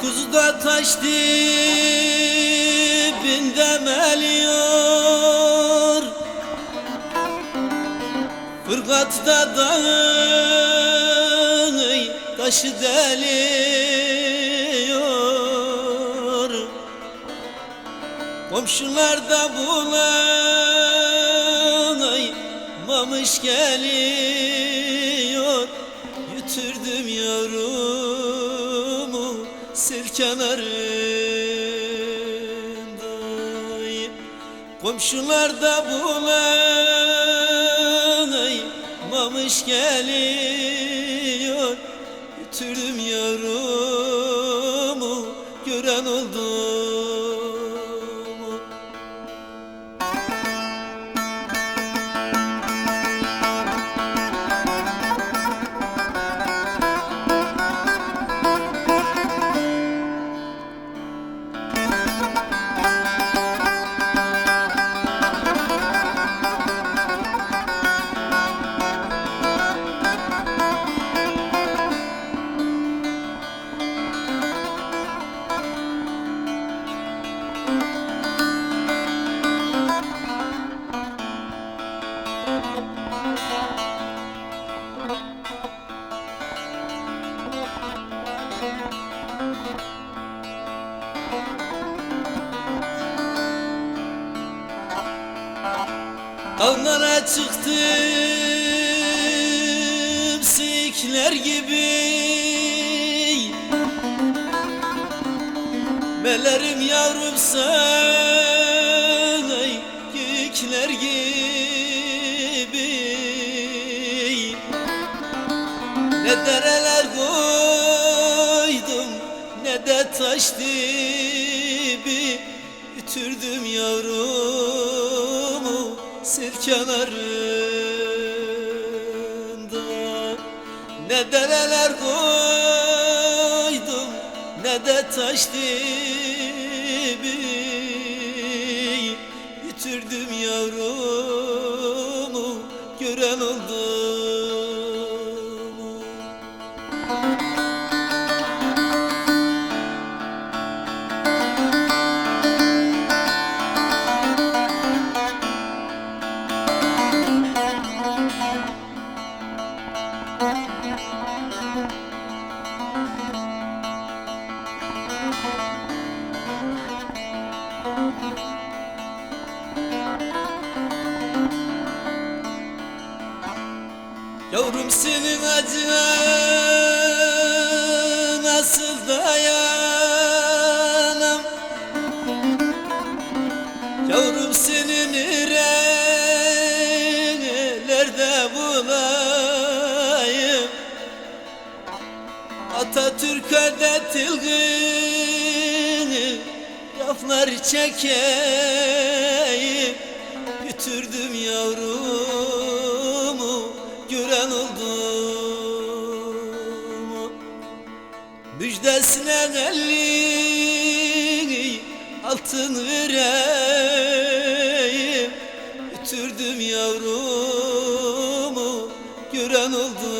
Kuzuda taş dibinde meliyor. Fırgat'ta dağın taşı deliyor. Komşular da bulaymamış geliyor. Yütürdüm yavrumu sel kenarında. Komşular da bulaymamış geliyor Yütürdüm yavrumu Dağlara çıktım sikler gibi. Melerim yavrum sen ey gükler gibi taş dibi Ütürdüm yavrumu sel kenarında. Ne dereler koydum ne de taş dibi Ütürdüm yavrumu gören oldu Yavrum senin acına nasıl dayanam? Yavrum senin nerelerde bulayım? Atatürk'e de tilgini Raflar çekeyim. Götürdüm yavrumu Gören oldu mu? Müjdesine elli altın vereyim. Götürdüm yavrumu Gören oldu